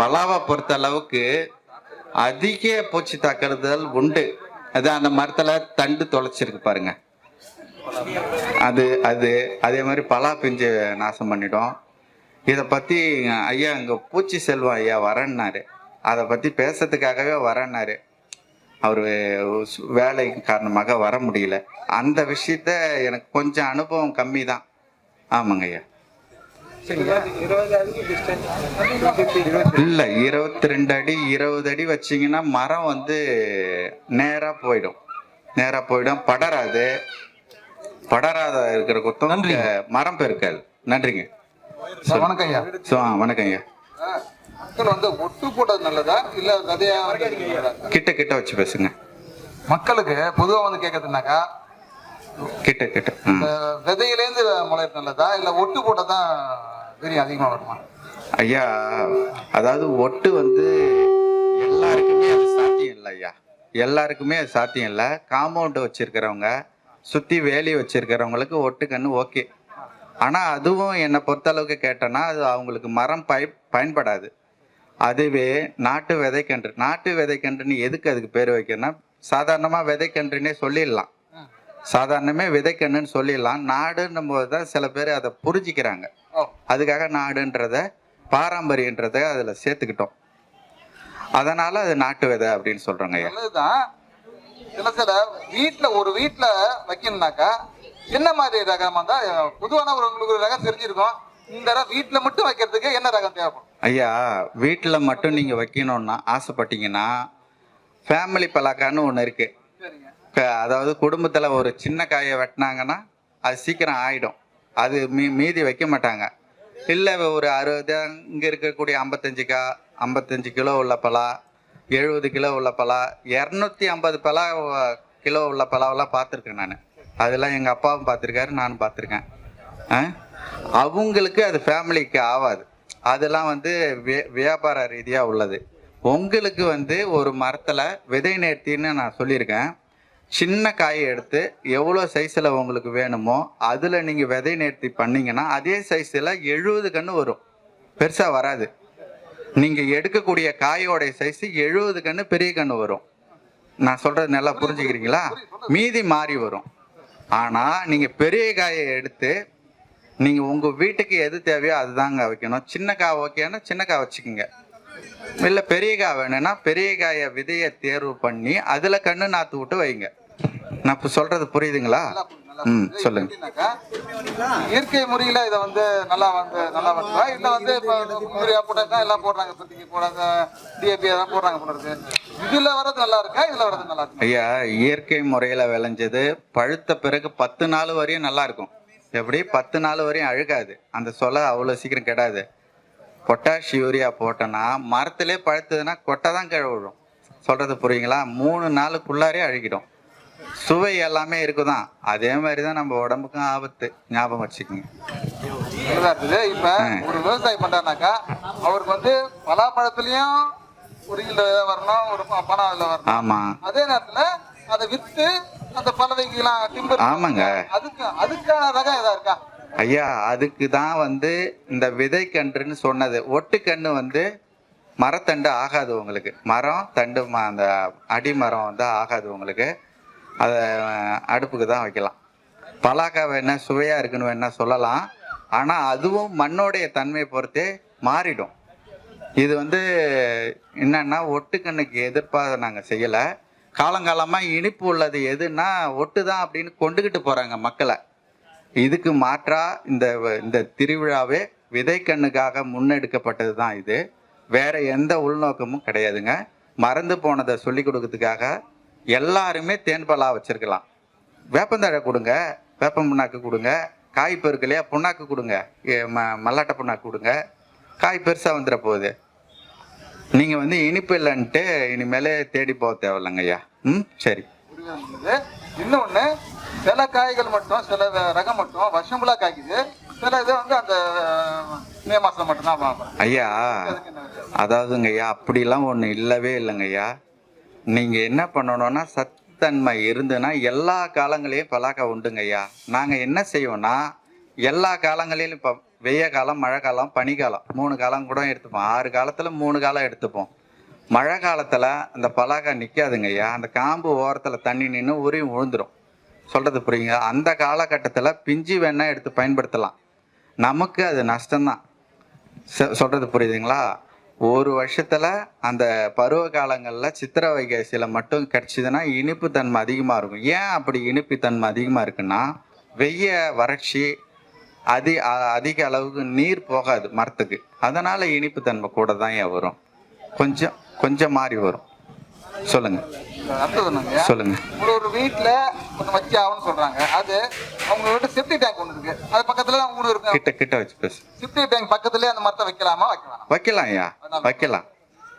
பலாவை பொறுத்த அளவுக்கு அதிக பூச்சி தாக்குதல் உண்டு. அது அந்த மரத்தில் தண்டு தொலைச்சிருக்கு பாருங்க. அது அது அதே மாதிரி பலா பிஞ்சு நாசம் பண்ணிடும் இதை பற்றி ஐயா இங்கே பூச்சி செல்வம் ஐயா வரேன்னாரு. அதை பற்றி பேசுறதுக்காகவே வரேன்னாரு. அவர் வேலை காரணமாக வர முடியல. அந்த விஷயத்த எனக்கு கொஞ்சம் அனுபவம் கம்மி தான் ஆமாங்க ஐயா. இல்லை இருபத்தி ரெண்டு அடி இருபது அடி வச்சிங்கன்னா மரம் வந்து நேராக போயிடும். நேராக போயிடும். படராது. படராத இருக்கிற குத்தம் நன்றி. மரம் பெருக்காது. நன்றிங்க. சார் வணக்கம் ஐயா. ஸோ வணக்கம் ஐயா. மக்கள் வந்து ஒட்டு போட்டது நல்லதா? இல்ல நல்லதா? கிட்ட கிட்ட வச்சு பேசுங்க. மக்களுக்கு பொதுவா வந்து கேட்கறதுனாக்கா கிட்ட கிட்ட விதையிலேருந்து முளையிறது நல்லதா? இல்ல ஒட்டு போட்டதான் வீரியம் அதிகமா வருமா? ஐயா அதாவது ஒட்டு வந்து எல்லாருக்குமே அது சாத்தியம் இல்லை ஐயா. எல்லாருக்குமே அது சாத்தியம் இல்லை. காம்பவுண்டு வச்சிருக்கிறவங்க சுற்றி வேலி வச்சிருக்கிறவங்களுக்கு ஒட்டு கன்று ஓகே. ஆனால் அதுவும் என்னை பொறுத்தளவுக்கு கேட்டேன்னா அது அவங்களுக்கு மரம் பய பயன்படாது. அதுவே நாட்டு விதைக்கன்று. நாட்டு விதைக்கன்றுன்னு எதுக்கு அதுக்கு பேர் வைக்கணும்னா சாதாரணமாக விதைக்கன்றுனே சொல்லிடலாம். சாதாரணமே விதைக்கன்றுன்னு சொல்லிடலாம். நாடுன்னும் போது தான் சில பேர் அதை புரிஞ்சிக்கிறாங்க. அதுக்காக நாடுன்றத பாரம்பரியன்றத அதில் சேர்த்துக்கிட்டோம். அதனால அது நாட்டு விதை அப்படின்னு சொல்றாங்க ஐயா. நல்லதுதான். சில சில வீட்ல ஒரு வீட்ல வைக்கணும்னாக்கா என்ன மாதிரி ரகம் வந்தா பொதுவான ஒரு உங்களுக்கு ஒரு ரகம் தெரிஞ்சிருக்கும். இந்த வீட்ல மட்டும் வைக்கிறதுக்கு என்ன ரகம் தேவைப்படும்? ஐயா வீட்டில் மட்டும் நீங்கள் வைக்கணும்னா ஆசைப்பட்டீங்கன்னா ஃபேமிலி பலாக்கான்னு ஒன்று இருக்கு. சரிங்க. க- அதாவது குடும்பத்தில் ஒரு சின்ன காயை வெட்டினாங்கன்னா அது சீக்கிரம் ஆகிடும் அது மீ மீதி வைக்க மாட்டாங்க. இல்லை ஒரு அறுபது இங்கே இருக்கக்கூடிய ஐம்பத்தஞ்சு கா ஐம்பத்தஞ்சு கிலோ உள்ள பலா எழுபது கிலோ உள்ள பலா இரநூத்தி ஐம்பது பலா கிலோ உள்ள பலாவெல்லாம் பார்த்துருக்கேன் நான். அதெல்லாம் எங்கள் அப்பாவும் பார்த்துருக்காரு நானும் பார்த்துருக்கேன். அவங்களுக்கு அது ஃபேமிலிக்கு ஆகாது அதெல்லாம் வந்து வே- வியாபார ரீதியாக உள்ளது. உங்களுக்கு வந்து ஒரு மரத்தில் விதை நேர்த்தின்னு நான் சொல்லியிருக்கேன். சின்ன காயை எடுத்து எவ்வளோ சைஸில் உங்களுக்கு வேணுமோ அதில் நீங்கள் விதை நேர்த்தி பண்ணிங்கன்னா அதே சைஸில் எழுபது கன்று வரும். பெருசாக வராது. நீங்கள் எடுக்கக்கூடிய காயோடைய சைஸு எழுபது கன்று பெரிய கன்று வரும். நான் சொல்கிறது நல்லா புரிஞ்சுக்கிறீங்களா? மீதி மாறி வரும். ஆனால் நீங்கள் பெரிய காயை எடுத்து நீங்கள் உங்கள் வீட்டுக்கு எது தேவையோ அதுதாங்க வைக்கணும். சின்ன காய் ஓகேன்னா சின்ன காய் வச்சுக்கோங்க. இல்லை பெரிய காய் வேணும்னா பெரிய காயை விதையை தேர்வு பண்ணி அதில் கண்ணு நாற்று விட்டு வைங்க. நான் இப்போ சொல்கிறது புரியுதுங்களா? நல்லா புரியுது, நல்லா ம். சொல்லுங்க. இயற்கை முறையில இதை வந்து நல்லா வந்து நல்லா வருதா இல்ல வந்து இப்ப யூரியா போட்டாக்கா எல்லாம் போடுறாங்க இப்போதைக்கு போடாத டிஏபி அதெல்லாம் போடுறாங்க இருக்கு. இதுல வர்றது நல்லா இருக்கா? இதுல வர்றது நல்லா இருக்கா? ஐயா இயற்கை முறையில் விளைஞ்சது பழுத்த பிறகு பத்து நாள் வரையும் நல்லா இருக்கும். எப்படி? பத்து நாள் வரையும் அழுகாது. அந்த சொலை அவ்வளோ சீக்கிரம் கெடாது. பொட்டாஷ் யூரியா போட்டோன்னா மரத்திலே பழுத்ததுன்னா கொட்டை தான் கீழே விழும். சொல்கிறது புரியுங்களா மூணு நாளுக்குள்ளாரே அழுகிடும். சுவை எல்லாமே இருக்குதான். அதே மாதிரி தான் நம்ம உடம்புக்கும் ஆபத்து. ஞாபகம் வச்சுக்கோங்க. இருக்குது இப்ப ஒரு விவசாயி பண்றாருனாக்கா அவருக்கு வந்து பலாப்பழத்துலயும் ஒரு கிலோ வரணும் ஒரு பணம் இதுல வரணும். ஆமாம் அதே நேரத்துல அதை வித்து அந்த பலவைக்கெல்லாம் டிம்பர் ஆமாங்க. அதுக்கு அதுக்கான ரகம் ஏதா இருக்கா? ஐயா அதுக்கு தான் வந்து இந்த விதைக்கன்றுன்னு சொன்னது. ஒட்டுக்கன்று வந்து மரத்தண்டு ஆகாது உங்களுக்கு. மரம் தண்டு அந்த அடி மரம் வந்து ஆகாது உங்களுக்கு. அதை அடுப்புக்கு தான் வைக்கலாம். பலாக்கா வேணா சுவையாக இருக்குன்னு வேணா சொல்லலாம். ஆனால் அதுவும் மண்ணோடைய தன்மையை பொறுத்தே மாறிடும். இது வந்து என்னன்னா ஒட்டுக்கண்ணுக்கு எதிர்ப்பாக நாங்கள் செய்யலை. காலங்காலமாக இனிப்பு உள்ளது எதுன்னா ஒட்டு தான் அப்படின்னு கொண்டுக்கிட்டு போகிறாங்க மக்களை. இதுக்கு மாற்றா இந்த இந்த திருவிழாவே விதைக்கண்ணுக்காக முன்னெடுக்கப்பட்டது தான் இது. வேற எந்த உள்நோக்கமும் கிடையாதுங்க. மறந்து போனதை சொல்லி கொடுக்கறதுக்காக எல்லாருமே தேன்பலா வச்சிருக்கலாம். வேப்பந்தழை கொடுங்க வேப்பம் புண்ணாக்கு கொடுங்க காய் பெருக்கலையா புண்ணாக்கு கொடுங்க ம மல்லாட்டை புண்ணாக்கு கொடுங்க காய் பெருசாக வந்துட போகுது. நீங்கள் வந்து இனிப்பு இல்லைன்ட்டு இனிமேலே தேடி போக தேவையில்லைங்க ஐயா. ம் சரி? இன்னொன்னு சில காய்கள் மட்டும் சில ரகம் மட்டும் வருஷம் ஃபுல்லா காய்க்குது. சில இது வந்து அந்த மே மாசம் மட்டும் தான் பார்ப்போம் ஐயா? அதாவதுங்க ஐயா அப்படிலாம் ஒன்று இல்லவே இல்லைங்க ஐயா. நீங்கள் என்ன பண்ணணும்னா சத்தன்மை இருந்துன்னா எல்லா காலங்களையும் பலாக்கா உண்டுங்க ஐயா. நாங்கள் என்ன செய்வோம்னா எல்லா காலங்களிலும் இப்போ வெய்ய காலம் மழை காலம் பனிக்காலம் மூணு காலம் கூட எடுத்துப்போம். ஆறு காலத்தில் மூணு காலம் எடுத்துப்போம். மழை காலத்தில் அந்த பலாக்கா நிற்காதுங்க ஐயா. அந்த காம்பு ஓரத்தில் தண்ணி நின்று உரி விழுந்துடும் சொல்கிறது புரியுங்க அந்த காலகட்டத்தில் பிஞ்சு வேணால் எடுத்து பயன்படுத்தலாம். நமக்கு அது நஷ்டம்தான். சொல்கிறது புரியுதுங்களா? ஒரு வருஷத்துல அந்த பருவ காலங்களில் சித்திரை வைகாசியில் மட்டும் கிடச்சிதுன்னா இனிப்பு தன்மை அதிகமாக இருக்கும். ஏன் அப்படி இனிப்பு தன்மை அதிகமாக இருக்குன்னா வெய்ய வறட்சி அதி அதிக அளவுக்கு நீர் போகாது மரத்துக்கு. அதனால் இனிப்பு தன்மை கூட தான் ஏன் வரும்? கொஞ்சம் கொஞ்சம் மாறி வரும். சொல்லுங்கள் அடுத்தது சொல்லுங்க. ஒரு வீட்டுல ஒண்ணு வச்சு ஆகும்னு சொல்றாங்க. அது அவங்க வீட்டு செப்டி டேங்க் ஒண்ணு இருக்கு. அது பக்கத்துல மூணு இருக்கு. கிட்ட கிட்ட வச்சு பேசு. செப்டி டேங்க் பக்கத்துலயே அந்த மரத்தை வைக்கலாமா வைக்கலாம்? வைக்கலாம் ஐயா வைக்கலாம்.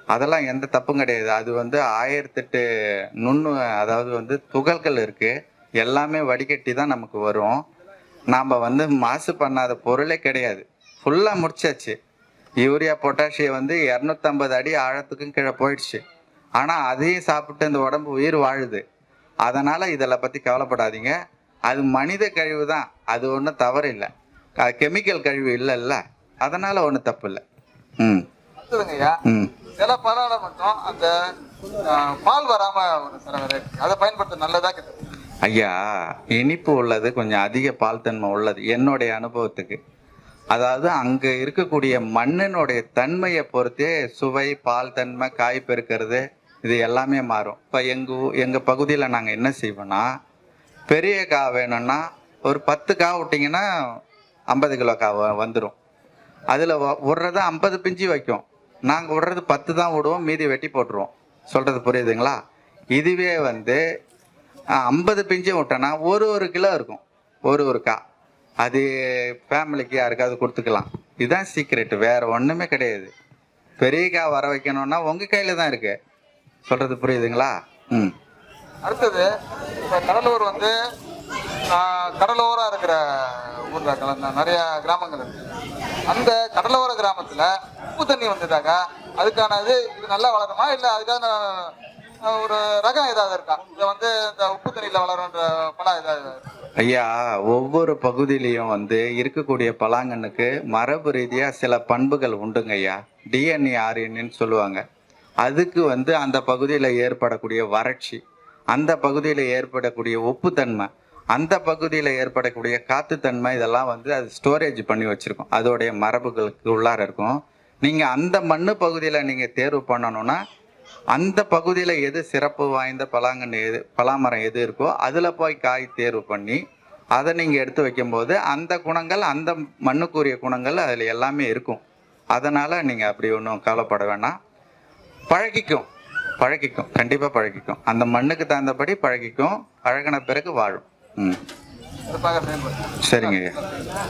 அதெல்லாம் எந்த தப்பும் கிடையாது. அது வந்து ஆயிரத்தெட்டு நுண்ணு அதாவது வந்து துகள்கள் இருக்கு. எல்லாமே வடிகட்டி தான் நமக்கு வரும். நாம் வந்து மாசு பண்ணாத பொருளே கிடையாது. ஃபுல்லாக முடிச்சாச்சு. யூரியா பொட்டாசியம் வந்து இரநூத்தம்பது அடி ஆழத்துக்கும் கீழே போயிடுச்சு. ஆனால் அதையும் சாப்பிட்டு இந்த உடம்பு உயிர் வாழுது. அதனால் இதில் பற்றி கவலைப்படாதீங்க. அது மனித கழிவு தான். அது ஒன்றும் தவறு இல்லை. கெமிக்கல் கழிவு இல்லைல்ல. அதனால் ஒன்றும் தப்பு இல்லை. ம். சில பலால மட்டும். அந்த பால் வராம ஒரு சில variety. அதை பயன்படுத்த நல்லதா ஐயா இனிப்பு உள்ளது கொஞ்சம் அதிக பால் தன்மை உள்ளது. என்னுடைய அனுபவத்துக்கு. அதாவது அங்கே இருக்கக்கூடிய மண்ணினுடைய தன்மையை பொறுத்தே சுவை பால் தன்மை காய் பெருக்கிறது இது எல்லாமே மாறும். இப்போ எங்கள் எங்கள் பகுதியில் நாங்கள் என்ன செய்வோம்னா பெரிய கா வேணும்னா ஒரு பத்து கா விட்டிங்கன்னா ஐம்பது கிலோ கா வந்துடும் அதில் விடுறது ஐம்பது பிஞ்சு வைக்கும். நாங்கள் விடுறது பத்து தான் விடுவோம் மீதி வெட்டி போட்டுருவோம். சொல்கிறது புரியுதுங்களா? இதுவே வந்து ஐம்பது பிஞ்சு விட்டோன்னா ஒரு ஒரு கிலோ இருக்கும். ஒரு ஒரு கா. அது ஃபேமிலிக்கு யாருக்காவது கொடுத்துக்கலாம். இதுதான் சீக்ரெட் வேறு ஒன்றுமே கிடையாது. பெரிய கா வர வைக்கணும்னா உங்கள் கையில் தான் இருக்குது சொல்கிறது புரியுதுங்களா? ம். அடுத்தது இப்ப கடலூர் வந்து ஆ, கடலோரம் இருக்கிற ஊர்ல கலந்த நிறைய கிராமங்கள் இருக்கு. அந்த கடலோர கிராமத்துல உப்பு தண்ணி வந்ததாக அதுக்கான இது இது நல்லா வளருமா? இல்ல அதுக்கான ஒரு ரகம் ஏதாவது இருக்கா? இது வந்து இந்த உப்பு தண்ணியில வளருன்ற பழம் ஏதாவது ஐயா ஒவ்வொரு பகுதியிலையும் வந்து இருக்கக்கூடிய பலாங்கண்ணுக்கு மரபு ரீதியாக சில பண்புகள் உண்டுங்க ஐயா. டிஎன்ஏ ஆர்என்னு சொல்லுவாங்க. அதுக்கு வந்து அந்த பகுதியில் ஏற்படக்கூடிய வறட்சி அந்த பகுதியில் ஏற்படக்கூடிய உப்புத்தன்மை அந்த பகுதியில் ஏற்படக்கூடிய காற்றுத்தன்மை இதெல்லாம் வந்து அது ஸ்டோரேஜ் பண்ணி வச்சுருக்கோம். அதோடைய மரபுகளுக்கு உள்ளார இருக்கும். நீங்கள் அந்த மண்ணு பகுதியில் நீங்கள் தேர்வு பண்ணணும்னா அந்த பகுதியில் எது சிறப்பு வாய்ந்த பலாங்கன்று எது பலாமரம் எது இருக்கோ அதில் போய் காய் தேர்வு பண்ணி அதை நீங்கள் எடுத்து வைக்கும்போது அந்த குணங்கள் அந்த மண்ணுக்குரிய குணங்கள் அதில் எல்லாமே இருக்கும். அதனால் நீங்கள் அப்படி ஒன்றும் கவலைப்பட வேணாம். பழகிக்கும். பழகிக்கும். கண்டிப்பாக பழகிக்கும். அந்த மண்ணுக்கு தகுந்தபடி பழகிக்கும். பழகின பிறகு வாழும். ம். சரிங்க ஐயா.